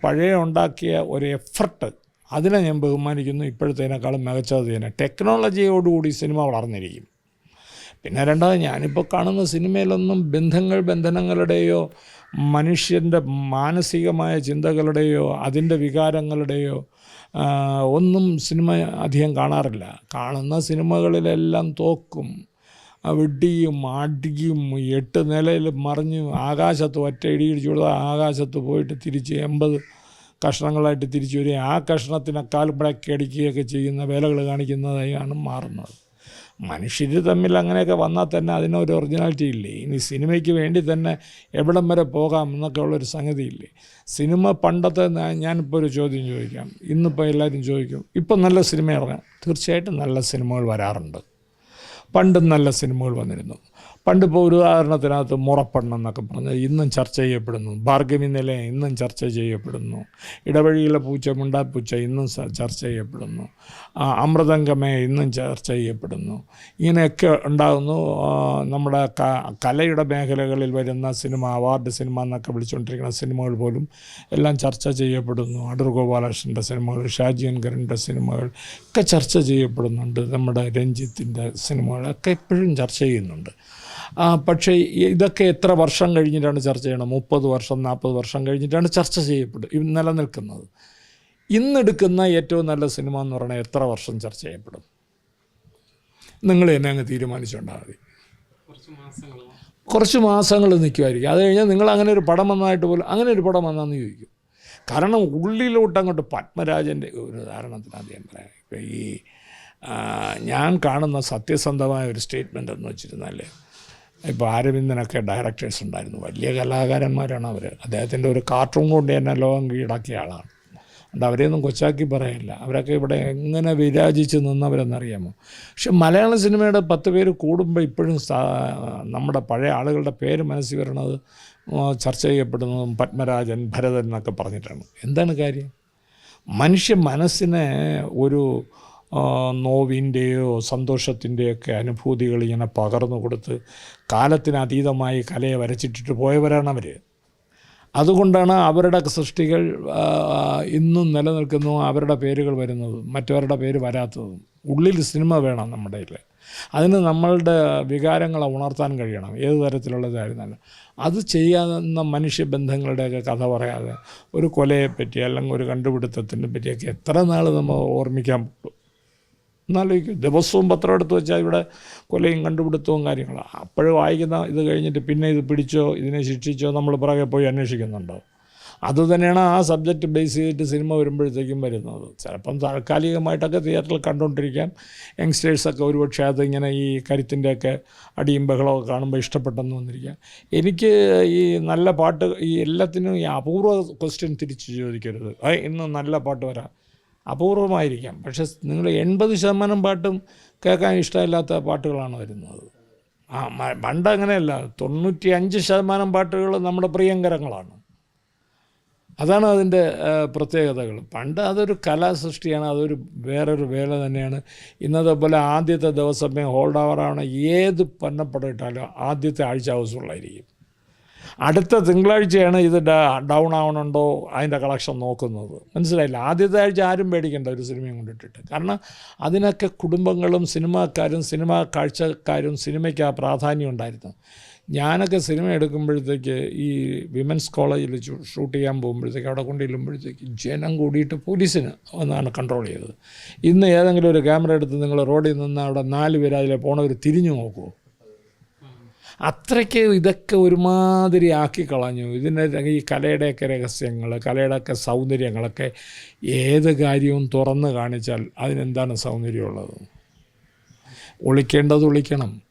[SPEAKER 1] പഴയ ഉണ്ടാക്കിയ ഒരു എഫർട്ട് അതിനെ ഞാൻ ബഹുമാനിക്കുന്നു. ഇപ്പോഴത്തേനേക്കാളും മികച്ചത് തന്നെ. ടെക്നോളജിയോടുകൂടി സിനിമ വളർന്നിരിക്കും. പിന്നെ രണ്ടാമത് ഞാനിപ്പോൾ കാണുന്ന സിനിമയിലൊന്നും ബന്ധങ്ങൾ ബന്ധനങ്ങളുടെയോ മനുഷ്യന്റെ മാനസികമായ ചിന്തകളുടെയോ അതിന്റെ വികാരങ്ങളുടെയോ ഒന്നും സിനിമ അധികം കാണാറില്ല. കാണുന്ന സിനിമകളിലെല്ലാം തോക്കും വെട്ടിയും ആടിക്കും എട്ട് നിലയിൽ മറിഞ്ഞ് ആകാശത്ത് ഒറ്റ ഇടിയിടിച്ചു കൊടുത്താൽ ആകാശത്ത് പോയിട്ട് തിരിച്ച് എൺപത് കഷ്ണങ്ങളായിട്ട് തിരിച്ചു വരികയും ആ കഷ്ണത്തിനെ കാൽപ്പടക്കി അടിക്കുകയൊക്കെ ചെയ്യുന്ന വേലകൾ കാണിക്കുന്നതായാണ് മാറുന്നത്. മനുഷ്യർ തമ്മിൽ അങ്ങനെയൊക്കെ വന്നാൽ തന്നെ അതിനൊരു ഒറിജിനാലിറ്റി ഇല്ലേ? ഇനി സിനിമയ്ക്ക് വേണ്ടി തന്നെ എവിടം വരെ പോകാം എന്നൊക്കെ ഉള്ളൊരു സംഗതിയില്ലേ? സിനിമ പണ്ടത്തെ ഞാനിപ്പോൾ ഒരു ചോദ്യം ചോദിക്കാം. ഇന്നിപ്പോൾ എല്ലാവരും ചോദിക്കും ഇപ്പം നല്ല സിനിമ ഇറങ്ങാം. തീർച്ചയായിട്ടും നല്ല സിനിമകൾ വരാറുണ്ട്. പണ്ടും നല്ല സിനിമകൾ വന്നിരുന്നു. പണ്ടിപ്പോൾ ഒരു ഉദാഹരണത്തിനകത്ത് മുറപ്പെണ്ണം എന്നൊക്കെ പറഞ്ഞാൽ ഇന്നും ചർച്ച ചെയ്യപ്പെടുന്നു. ഭാർഗവി നില ഇന്നും ചർച്ച ചെയ്യപ്പെടുന്നു. ഇടവഴിയിലെ പൂച്ച മുണ്ടാപ്പൂച്ച ഇന്നും ചർച്ച ചെയ്യപ്പെടുന്നു. അമൃതംഗമേ ഇന്നും ചർച്ച ചെയ്യപ്പെടുന്നു. ഇങ്ങനെയൊക്കെ ഉണ്ടാകുന്നു. നമ്മുടെ കലയുടെ മേഖലകളിൽ വരുന്ന സിനിമ അവാർഡ് സിനിമ എന്നൊക്കെ വിളിച്ചുകൊണ്ടിരിക്കുന്ന സിനിമകൾ പോലും എല്ലാം ചർച്ച ചെയ്യപ്പെടുന്നു. അടൂർ ഗോപാലകൃഷ്ണന്റെ സിനിമകൾ ഷാജി അൻകറിന്റെ സിനിമകൾ ഒക്കെ ചർച്ച ചെയ്യപ്പെടുന്നുണ്ട്. നമ്മുടെ രഞ്ജിത്തിന്റെ സിനിമകളൊക്കെ എപ്പോഴും ചർച്ച ചെയ്യുന്നുണ്ട്. പക്ഷേ ഇതൊക്കെ എത്ര വർഷം കഴിഞ്ഞിട്ടാണ് ചർച്ച ചെയ്യണം? മുപ്പത് വർഷം നാൽപ്പത് വർഷം കഴിഞ്ഞിട്ടാണ് ചർച്ച ചെയ്യപ്പെടും നിലനിൽക്കുന്നത്. ഇന്നെടുക്കുന്ന ഏറ്റവും നല്ല സിനിമ എന്ന് പറഞ്ഞാൽ എത്ര വർഷം ചർച്ച ചെയ്യപ്പെടും? നിങ്ങൾ എന്നെ അങ്ങ് തീരുമാനിച്ചുകൊണ്ടാൽ മതി. കുറച്ച് മാസങ്ങൾ നിൽക്കുമായിരിക്കും അത് കഴിഞ്ഞാൽ നിങ്ങൾ അങ്ങനെ ഒരു പടം വന്നതായിട്ട് പോലും അങ്ങനെ ഒരു പടം വന്നാന്ന് ചോദിക്കും. കാരണം ഉള്ളിലോട്ട് അങ്ങോട്ട് പത്മരാജന്റെ ഒരു ഉദാഹരണത്തിന് അദ്ദേഹം പറയാം. ഇപ്പം ഈ ഞാൻ കാണുന്ന സത്യസന്ധമായ ഒരു സ്റ്റേറ്റ്മെന്റ് എന്ന് വെച്ചിരുന്നാൽ ഇപ്പോൾ അരവിന്ദനൊക്കെ ഡയറക്ടേഴ്സ് ഉണ്ടായിരുന്നു. വലിയ കലാകാരന്മാരാണ് അവർ അദ്ദേഹത്തിന്റെ ഒരു കാർട്ടൂൺ കൊണ്ട് തന്നെ ലോകം കീഴടക്കിയ ആളാണ്. അതുകൊണ്ട് അവരെയൊന്നും കൊച്ചാക്കി പറയില്ല. അവരൊക്കെ ഇവിടെ എങ്ങനെ വിരാജിച്ച് നിന്നവരെന്നറിയാമോ? പക്ഷെ മലയാള സിനിമയുടെ പത്ത് പേര് കൂടുമ്പോൾ ഇപ്പോഴും നമ്മുടെ പഴയ ആളുകളുടെ പേര് മനസ്സിൽ വരണത് ചർച്ച ചെയ്യപ്പെടുന്നതും പത്മരാജൻ ഭരതൻ എന്നൊക്കെ പറഞ്ഞിട്ടാണ്. എന്താണ് കാര്യം? മനുഷ്യ മനസ്സിനെ ഒരു നോവിന്റെയോ സന്തോഷത്തിന്റെയൊക്കെ അനുഭൂതികൾ ഇങ്ങനെ പകർന്നു കൊടുത്ത് കാലത്തിനതീതമായി കലയെ വരച്ചിട്ടിട്ട് പോയവരാണ് അവർ അതുകൊണ്ടാണ് അവരുടെ സൃഷ്ടികൾ ഇന്നും നിലനിൽക്കുന്നു അവരുടെ പേരുകൾ വരുന്നതും മറ്റവരുടെ പേര് വരാത്തതും. ഉള്ളിൽ സിനിമ വേണം നമ്മുടെ അതിന് നമ്മളുടെ വികാരങ്ങളെ ഉണർത്താൻ കഴിയണം. ഏത് തരത്തിലുള്ളതായിരുന്നാലും അത് ചെയ്യാവുന്ന മനുഷ്യബന്ധങ്ങളുടെയൊക്കെ കഥ പറയാതെ ഒരു കൊലയെപ്പറ്റി അല്ലെങ്കിൽ ഒരു കണ്ടുപിടുത്തത്തിനെ പറ്റിയൊക്കെ എത്ര നാൾ നമ്മൾ ഓർമ്മിക്കാൻ പറ്റും എന്നാലോചിക്കും. ദിവസവും പത്രം എടുത്ത് വെച്ചാൽ ഇവിടെ കൊലയും കണ്ടുപിടുത്തവും കാര്യങ്ങളാണ് അപ്പോഴും വായിക്കുന്ന ഇത് കഴിഞ്ഞിട്ട് പിന്നെ ഇത് പിടിച്ചോ ഇതിനെ ശിക്ഷിച്ചോ നമ്മൾ പുറകെ പോയി അന്വേഷിക്കുന്നുണ്ടോ? അതുതന്നെയാണ് ആ സബ്ജക്റ്റ് ബേസ് ചെയ്തിട്ട് സിനിമ വരുമ്പോഴത്തേക്കും വരുന്നത്. ചിലപ്പം താൽക്കാലികമായിട്ടൊക്കെ തിയേറ്ററിൽ കണ്ടുകൊണ്ടിരിക്കാൻ യങ്സ്റ്റേഴ്സൊക്കെ ഒരുപക്ഷെ അതിങ്ങനെ ഈ കരുത്തിന്റെയൊക്കെ അടിയും ബഹളമൊക്കെ കാണുമ്പോൾ ഇഷ്ടപ്പെട്ടെന്ന് വന്നിരിക്കാം. എനിക്ക് ഈ നല്ല പാട്ട് ഈ എല്ലാത്തിനും ഈ അപൂർവ ക്വസ്റ്റ്യൻ തിരിച്ച് ചോദിക്കരുത്. ഇന്ന് നല്ല പാട്ട് വരാം. അപൂർവമായിരിക്കാം. പക്ഷെ നിങ്ങൾ എൺപത് ശതമാനം പാട്ടും കേൾക്കാൻ ഇഷ്ടമില്ലാത്ത പാട്ടുകളാണ് വരുന്നത്. ആ പണ്ട് അങ്ങനെയല്ല. തൊണ്ണൂറ്റി അഞ്ച് ശതമാനം പാട്ടുകൾ നമ്മുടെ പ്രിയങ്കരങ്ങളാണ്. അതാണ് അതിന്റെ പ്രത്യേകതകൾ. പണ്ട് അതൊരു കലാസൃഷ്ടിയാണ് അതൊരു വേറൊരു വേല തന്നെയാണ്. ഇന്നത്തെ പോലെ ആദ്യത്തെ ദിവസമേ ഹോൾഡ് അവറാണ്. ഏത് പന്നപ്പടം ആദ്യത്തെ ആഴ്ച ഹൗസുള്ളായിരിക്കും അടുത്ത തിങ്കളാഴ്ചയാണ് ഇത് ഡൗൺ ആവണുണ്ടോ അതിന്റെ കളക്ഷൻ നോക്കുന്നത്. മനസ്സിലായില്ല? ആദ്യത്തെ ആഴ്ച ആരും പേടിക്കേണ്ട ഒരു സിനിമയും കൊണ്ടിട്ടിട്ട്. കാരണം അതിനൊക്കെ കുടുംബങ്ങളും സിനിമാക്കാരും സിനിമാ കാഴ്ചക്കാരും സിനിമയ്ക്ക് ആ പ്രാധാന്യം ഉണ്ടായിരുന്നു. ഞാനൊക്കെ സിനിമ എടുക്കുമ്പോഴത്തേക്ക് ഈ വിമൻസ് കോളേജിൽ ഷൂട്ട് ചെയ്യാൻ പോകുമ്പോഴത്തേക്ക് അവിടെ കൊണ്ടുചെല്ലുമ്പോഴത്തേക്ക് ജനം കൂടിയിട്ട് പോലീസിന് ഒന്നാണ് കൺട്രോൾ ചെയ്തത്. ഇന്ന് ഏതെങ്കിലും ഒരു ക്യാമറ എടുത്ത് നിങ്ങൾ റോഡിൽ നിന്ന് അവിടെ നാല് പേര് അതിലെ പോണവർ തിരിഞ്ഞു നോക്കുമോ അത്രയ്ക്ക് ഇതൊക്കെ ഒരുമാതിരി ആക്കി കളഞ്ഞു. ഇതിന്റെ ഈ കലയുടെയൊക്കെ രഹസ്യങ്ങൾ കലയുടെയൊക്കെ സൗന്ദര്യങ്ങളൊക്കെ ഏത് കാര്യവും തുറന്ന് കാണിച്ചാൽ അതിനെന്താണ് സൗന്ദര്യമുള്ളത്? ഒളിക്കേണ്ടത് ഒളിക്കണം.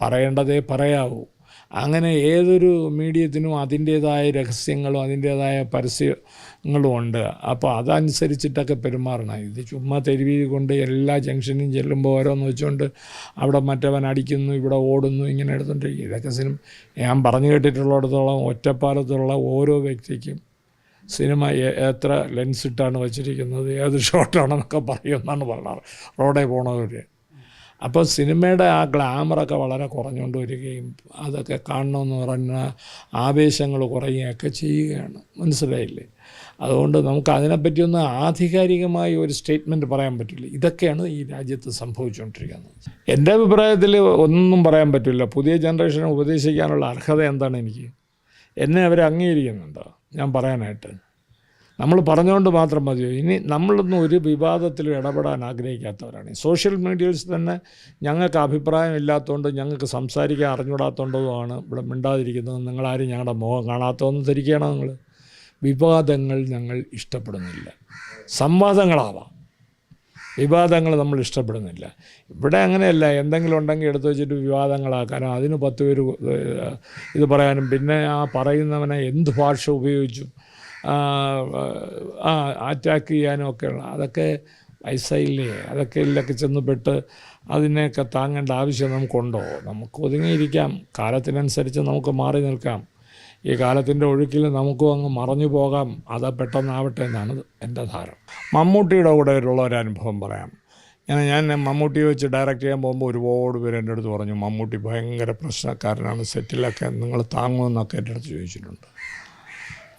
[SPEAKER 1] പറയേണ്ടതേ പറയാവൂ. അങ്ങനെ ഏതൊരു മീഡിയത്തിനും അതിന്റേതായ രഹസ്യങ്ങളും അതിന്റേതായ പരസ്യങ്ങളും ഉണ്ട് അപ്പോൾ അതനുസരിച്ചിട്ടൊക്കെ പെരുമാറണം. ഇത് ചുമ്മാ തെരുവി കൊണ്ട് എല്ലാ ജംഗ്ഷനും ചെല്ലുമ്പോൾ ഓരോന്ന് വെച്ചുകൊണ്ട് അവിടെ മറ്റവൻ അടിക്കുന്നു ഇവിടെ ഓടുന്നു ഇങ്ങനെ എടുത്തോണ്ടിരിക്കും. ഇതൊക്കെ സിനിമ ഞാൻ പറഞ്ഞു കേട്ടിട്ടുള്ളിടത്തോളം ഒറ്റപ്പാലത്തുള്ള ഓരോ വ്യക്തിക്കും സിനിമ എത്ര ലെൻസ് ഇട്ടാണ് വെച്ചിരിക്കുന്നത് ഏത് ഷോട്ടാണെന്നൊക്കെ പറയുമെന്നാണ് പറഞ്ഞത്. റോഡേ പോണവർ അപ്പോൾ സിനിമയുടെ ആ ഗ്ലാമറൊക്കെ വളരെ കുറഞ്ഞുകൊണ്ട് വരികയും അതൊക്കെ കാണണമെന്ന് പറഞ്ഞ ആവേശങ്ങൾ കുറയുകയൊക്കെ ചെയ്യുകയാണ്. മനസ്സിലായില്ലേ? അതുകൊണ്ട് നമുക്ക് അതിനെപ്പറ്റിയൊന്നും ആധികാരികമായി ഒരു സ്റ്റേറ്റ്മെന്റ് പറയാൻ പറ്റില്ല. ഇതൊക്കെയാണ് ഈ രാജ്യത്ത് സംഭവിച്ചുകൊണ്ടിരിക്കുന്നത്. എന്റെ അഭിപ്രായത്തിൽ ഒന്നും പറയാൻ പറ്റില്ല. പുതിയ ജനറേഷനെ ഉപദേശിക്കാനുള്ള അർഹത എന്താണ് എനിക്ക്? എന്നെ അവർ അംഗീകരിക്കുന്നുണ്ടോ? ഞാൻ പറയാനായിട്ട്. നമ്മൾ പറഞ്ഞുകൊണ്ട് മാത്രം മതിയോ? ഇനി നമ്മളൊന്നും ഒരു വിവാദത്തിലും ഇടപെടാൻ ആഗ്രഹിക്കാത്തവരാണ്. സോഷ്യൽ മീഡിയയിൽ തന്നെ ഞങ്ങൾക്ക് അഭിപ്രായം ഇല്ലാത്തതുകൊണ്ട് ഞങ്ങൾക്ക് സംസാരിക്കാൻ അറിഞ്ഞുകൂടാത്തതുകൊണ്ടുമാണ് ഇവിടെ മിണ്ടാതിരിക്കുന്നത്. നിങ്ങളാരും ഞങ്ങളുടെ മുഖം കാണാത്തതെന്ന് ധരിക്കുകയാണോ നിങ്ങൾ? വിവാദങ്ങൾ ഞങ്ങൾ ഇഷ്ടപ്പെടുന്നില്ല. സംവാദങ്ങളാവാം. വിവാദങ്ങൾ നമ്മൾ ഇഷ്ടപ്പെടുന്നില്ല. ഇവിടെ അങ്ങനെയല്ല. എന്തെങ്കിലും ഉണ്ടെങ്കിൽ എടുത്തു വെച്ചിട്ട് വിവാദങ്ങളാക്കാനും അതിന് പത്ത് പേര് ഇത് പറയാനും പിന്നെ ആ പറയുന്നവനെ എന്ത് ഭാഷ ഉപയോഗിച്ചു ആ, അറ്റാക്ക് ചെയ്യാനും ഒക്കെയുള്ള അതൊക്കെ വയസ്സായില്ലേ അതൊക്കെ ഇതിലൊക്കെ ചെന്നുപെട്ട് അതിനെയൊക്കെ താങ്ങേണ്ട ആവശ്യം നമുക്കുണ്ടോ? നമുക്ക് ഒതുങ്ങിയിരിക്കാം. കാലത്തിനനുസരിച്ച് നമുക്ക് മാറി നിൽക്കാം. ഈ കാലത്തിന്റെ ഒഴുക്കിൽ നമുക്കും അങ്ങ് മറഞ്ഞു പോകാം. അത് പെട്ടെന്നാവട്ടെ എന്നാണ് എന്റെ ധാരണ. മമ്മൂട്ടിയുടെ കൂടെ ഉള്ള ഒരു അനുഭവം പറയാം. ഞാൻ ഞാൻ മമ്മൂട്ടിയെ വെച്ച് ഡയറക്റ്റ് ചെയ്യാൻ പോകുമ്പോൾ ഒരുപാട് പേര് എന്റെ അടുത്ത് പറഞ്ഞു മമ്മൂട്ടി ഭയങ്കര പ്രശ്നക്കാരനാണ് സെറ്റിലൊക്കെ നിങ്ങൾ താങ്ങുമെന്നൊക്കെ എന്റെ അടുത്ത് ചോദിച്ചിട്ടുണ്ട്.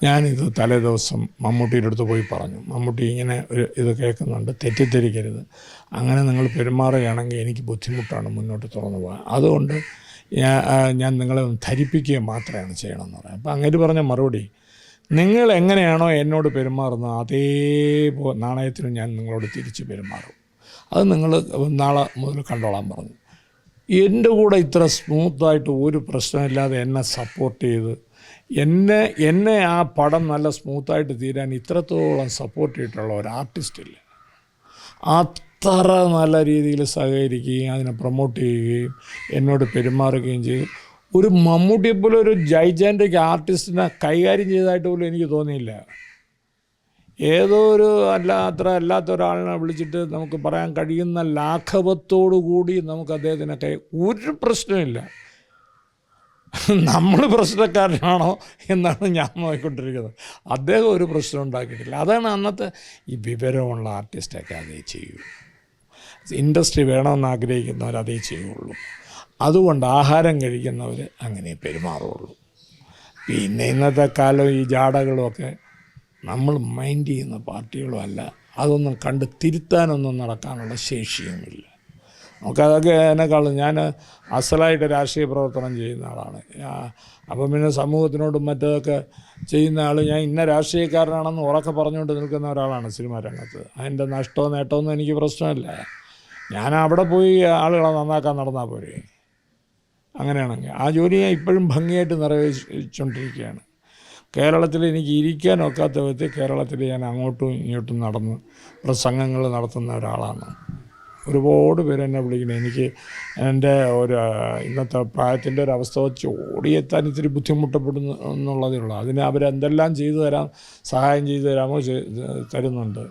[SPEAKER 1] ഞാനിത് തലേ ദിവസം മമ്മൂട്ടിയുടെ അടുത്ത് പോയി പറഞ്ഞു. മമ്മൂട്ടി ഇങ്ങനെ ഒരു ഇത് കേൾക്കുന്നുണ്ട് തെറ്റിദ്ധരിക്കരുത്. അങ്ങനെ നിങ്ങൾ പെരുമാറുകയാണെങ്കിൽ എനിക്ക് ബുദ്ധിമുട്ടാണ് മുന്നോട്ട് തുറന്നു പോകാൻ. അതുകൊണ്ട് ഞാൻ നിങ്ങളെ ധരിപ്പിക്കുക മാത്രമാണ് ചെയ്യണമെന്ന് പറയാം അപ്പോൾ അങ്ങനെ പറഞ്ഞ മറുപടി നിങ്ങൾ എങ്ങനെയാണോ എന്നോട് പെരുമാറുന്നത് അതേ നാണയത്തിന് ഞാൻ നിങ്ങളോട് തിരിച്ച് പെരുമാറും. അത് നിങ്ങൾ നാളെ മുതൽ കണ്ടോളാൻ പറഞ്ഞു. എന്റെ കൂടെ ഇത്ര സ്മൂത്തായിട്ട് ഒരു പ്രശ്നമില്ലാതെ എന്നെ സപ്പോർട്ട് ചെയ്ത് എന്നെ എന്നെ ആ പടം നല്ല സ്മൂത്തായിട്ട് തീരാൻ ഇത്രത്തോളം സപ്പോർട്ട് ചെയ്തിട്ടുള്ള ഒരു ആർട്ടിസ്റ്റ് ഇല്ല അത്ര നല്ല രീതിയിൽ സഹകരിക്കുകയും അതിനെ പ്രൊമോട്ട് ചെയ്യുകയും എന്നോട് പെരുമാറുകയും ചെയ്തു. ഒരു മമ്മൂട്ടിയെ പോലെ ഒരു ജൈജാന്റിക് ആർട്ടിസ്റ്റിനെ കൈകാര്യം ചെയ്തതായിട്ട് പോലും എനിക്ക് തോന്നിയില്ല. ഏതോ ഒരു അല്ല അത്ര അല്ലാത്ത ഒരാളിനെ വിളിച്ചിട്ട് നമുക്ക് പറയാൻ കഴിയുന്ന ലാഘവത്തോടു കൂടി നമുക്ക് അദ്ദേഹത്തിനെ കൈ ഒരു പ്രശ്നമില്ല നമ്മൾ പ്രശ്നക്കാരനാണോ എന്നാണ് ഞാൻ നോക്കിക്കൊണ്ടിരിക്കുന്നത്. അദ്ദേഹം ഒരു പ്രശ്നം ഉണ്ടാക്കിയിട്ടില്ല. അതാണ് അന്നത്തെ ഈ വിവരമുള്ള ആർട്ടിസ്റ്റൊക്കെ അതേ ചെയ്യൂ. ഇൻഡസ്ട്രി വേണമെന്ന് ആഗ്രഹിക്കുന്നവർ അതേ ചെയ്യുള്ളൂ. അതുകൊണ്ട് ആഹാരം കഴിക്കുന്നവർ അങ്ങനെ പെരുമാറുള്ളൂ. പിന്നെ ഇന്നത്തെ കാലം ഈ ജാടകളുമൊക്കെ നമ്മൾ മൈൻഡ് ചെയ്യുന്ന പാർട്ടികളും അല്ല അതൊന്നും കണ്ട് തിരുത്താനൊന്നും നടക്കാനുള്ള ശേഷിയുമില്ല. നമുക്കതൊക്കെ എന്നെക്കാളും ഞാൻ അസലായിട്ട് രാഷ്ട്രീയ പ്രവർത്തനം ചെയ്യുന്ന ആളാണ്. അപ്പം പിന്നെ സമൂഹത്തിനോടും മറ്റതൊക്കെ ചെയ്യുന്ന ആൾ ഞാൻ ഇന്ന രാഷ്ട്രീയക്കാരനാണെന്ന് ഉറക്കെ പറഞ്ഞുകൊണ്ട് നിൽക്കുന്ന ഒരാളാണ് സിനിമാ രംഗത്ത്. അതിന്റെ നഷ്ടമോ നേട്ടമൊന്നും എനിക്ക് പ്രശ്നമില്ല. ഞാൻ അവിടെ പോയി ആളുകളെ നന്നാക്കാൻ നടന്നാൽ പോരെ. അങ്ങനെയാണെങ്കിൽ ആ ജോലി ഞാൻ ഇപ്പോഴും ഭംഗിയായിട്ട് നിറവേറ്റിച്ചുകൊണ്ടിരിക്കുകയാണ് കേരളത്തിൽ എനിക്ക് ഇരിക്കാൻ ഒക്കാത്ത വിധത്തിൽ കേരളത്തിൽ ഞാൻ അങ്ങോട്ടും ഇങ്ങോട്ടും നടന്ന് പ്രസംഗങ്ങൾ നടത്തുന്ന ഒരാളാണ്. ഒരുപാട് പേര് എന്നെ വിളിക്കണം എനിക്ക് എന്റെ ഒരു ഇന്നത്തെ പ്രായത്തിന്റെ ഒരു അവസ്ഥ വെച്ച് ഓടിയെത്താൻ ഇത്തിരി ബുദ്ധിമുട്ടപ്പെടുന്നു എന്നുള്ളതേ ഉള്ളൂ. അതിന് അവരെന്തെല്ലാം ചെയ്തു തരാം സഹായം ചെയ്തു തരാമോ തരുന്നുണ്ട്.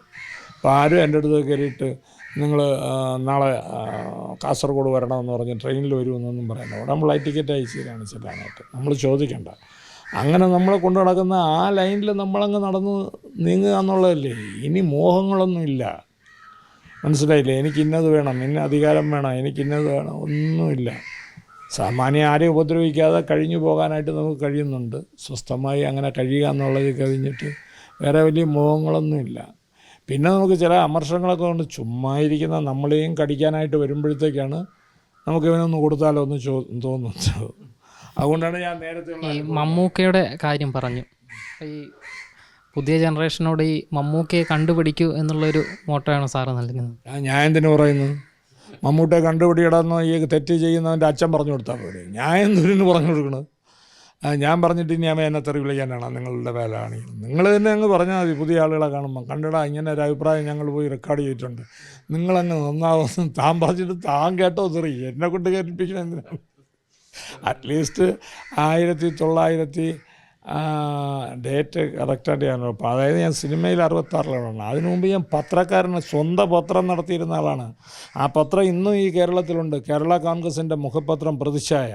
[SPEAKER 1] അപ്പോൾ ആരും എന്റെ അടുത്ത് കയറിയിട്ട് നിങ്ങൾ നാളെ കാസർഗോഡ് വരണമെന്ന് പറഞ്ഞ് ട്രെയിനിൽ വരുമെന്നൊന്നും പറയുന്നത് നമ്മൾ ഫ്ലൈറ്റ് ടിക്കറ്റ് അയച്ചു തരാണ് ചെല്ലാനായിട്ട് നമ്മൾ ചോദിക്കേണ്ട. അങ്ങനെ നമ്മളെ കൊണ്ടു നടക്കുന്ന ആ ലൈനിൽ നമ്മളങ്ങ് നടന്ന് നീങ്ങുക എന്നുള്ളതല്ലേ? ഇനി മോഹങ്ങളൊന്നുമില്ല മനസ്സിലായില്ലേ? എനിക്ക് ഇന്നത് വേണം ഇന്ന അധികാരം വേണം എനിക്ക് ഇന്നത് വേണം ഒന്നുമില്ല. സാമാന്യം ആരെ ഉപദ്രവിക്കാതെ കഴിഞ്ഞു പോകാനായിട്ട് നമുക്ക് കഴിയുന്നുണ്ട്. സ്വസ്ഥമായി അങ്ങനെ കഴിയുക എന്നുള്ളത് കഴിഞ്ഞിട്ട് വേറെ വലിയ മോഹങ്ങളൊന്നുമില്ല. പിന്നെ നമുക്ക് ചില അമർഷങ്ങളൊക്കെ കൊണ്ട് ചുമ്മാ ഇരിക്കുന്ന നമ്മളെയും കടിക്കാനായിട്ട് വരുമ്പോഴത്തേക്കാണ് നമുക്ക് ഇവനൊന്ന് കൊടുത്താലോ ഒന്ന് ചോ തോന്നുന്നത്. അതുകൊണ്ടാണ് ഞാൻ നേരത്തെ
[SPEAKER 2] ഈ മമ്മൂക്കയുടെ കാര്യം പറഞ്ഞു. ഈ പുതിയ ജനറേഷനോട് ഈ മമ്മൂക്കയെ കണ്ടുപിടിക്കൂ എന്നുള്ളൊരു മോട്ടോയാണ് സാറ് നൽകുന്നത്.
[SPEAKER 1] ആ, ഞാൻ എന്തിനു പറയുന്നു മമ്മൂട്ടയെ കണ്ടുപിടിയിടാന്ന് ഈ തെറ്റ് ചെയ്യുന്നവന്റെ അച്ഛൻ പറഞ്ഞു കൊടുത്താൽ പോലെ ഞാൻ എന്തിനു പറഞ്ഞു കൊടുക്കണത്? ഞാൻ പറഞ്ഞിട്ട് ഇനി അമ്മ എന്നെ തെറി വിളിക്കാനാണ്. നിങ്ങളുടെ വേലാണ് നിങ്ങൾ തന്നെ അങ്ങ് പറഞ്ഞാൽ മതി പുതിയ ആളുകളെ കാണുമ്പോൾ കണ്ടടാ ഇങ്ങനെ ഒരു അഭിപ്രായം ഞങ്ങൾ പോയി റെക്കോർഡ് ചെയ്തിട്ടുണ്ട്. നിങ്ങളങ്ങ് നന്നാവുന്നു താൻ പറഞ്ഞിട്ട് താൻ കേട്ടോ തെറി. എന്നെ കൊണ്ട് കേൾപ്പിക്കണം എന്തിനാണ്? അറ്റ്ലീസ്റ്റ് ആയിരത്തി തൊള്ളായിരത്തി ഡേറ്റ് കറക്റ്റായിട്ട് ഞാൻ ഉറപ്പ്. അതായത് ഞാൻ സിനിമയിൽ അറുപത്താറിലാണ്. അതിനു മുമ്പ് ഞാൻ പത്രക്കാരന് സ്വന്തം പത്രം നടത്തിയിരുന്ന ആളാണ്. ആ പത്രം ഇന്നും ഈ കേരളത്തിലുണ്ട്. കേരള കോൺഗ്രസിന്റെ മുഖപത്രം പ്രതിച്ഛായ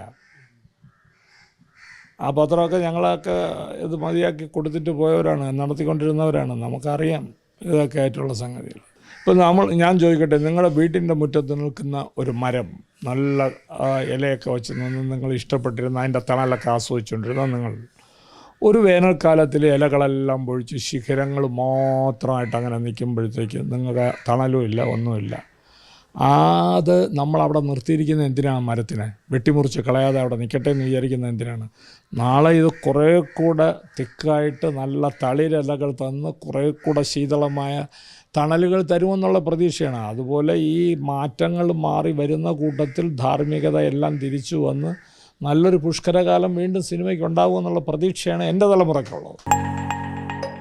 [SPEAKER 1] ആ പത്രമൊക്കെ ഞങ്ങളൊക്കെ ഇത് മതിയാക്കി കൊടുത്തിട്ട് പോയവരാണ് നടത്തിക്കൊണ്ടിരുന്നവരാണ്. നമുക്കറിയാം ഇതൊക്കെ ആയിട്ടുള്ള സംഗതികൾ. ഇപ്പം നമ്മൾ ഞാൻ ചോദിക്കട്ടെ നിങ്ങളുടെ വീട്ടിന്റെ മുറ്റത്ത് നിൽക്കുന്ന ഒരു മരം നല്ല ഇലയൊക്കെ വെച്ച് നിന്ന് നിങ്ങൾ ഇഷ്ടപ്പെട്ടിരുന്ന അതിന്റെ തണലൊക്കെ ആസ്വദിച്ചുകൊണ്ടിരുന്ന നിങ്ങൾ ഒരു വേനൽക്കാലത്തിൽ ഇലകളെല്ലാം പൊഴിച്ച് ശിഖരങ്ങൾ മാത്രമായിട്ട് അങ്ങനെ നിൽക്കുമ്പോഴത്തേക്ക് നിങ്ങൾക്ക് തണലും ഇല്ല ഒന്നുമില്ല. അത് നമ്മളവിടെ നിർത്തിയിരിക്കുന്ന എന്തിനാണ് മരത്തിനെ? വെട്ടിമുറിച്ച് കളയാതെ അവിടെ നിൽക്കട്ടെ എന്ന് വിചാരിക്കുന്നത് എന്തിനാണ്? നാളെ ഇത് കുറേ കൂടെ തിക്കായിട്ട് നല്ല തളിരിലകൾ തന്ന് കുറേ കൂടെ ശീതളമായ തണലുകൾ തരുമെന്നുള്ള പ്രതീക്ഷയാണ്. അതുപോലെ ഈ മാറ്റങ്ങൾ മാറി വരുന്ന കൂട്ടത്തിൽ ധാർമ്മികത എല്ലാം തിരിച്ചു വന്ന് നല്ലൊരു പുഷ്കരകാലം വീണ്ടും സിനിമയ്ക്ക് ഉണ്ടാകുമെന്നുള്ള പ്രതീക്ഷയാണ് എന്റെ തലമുറയ്ക്കുള്ളത്.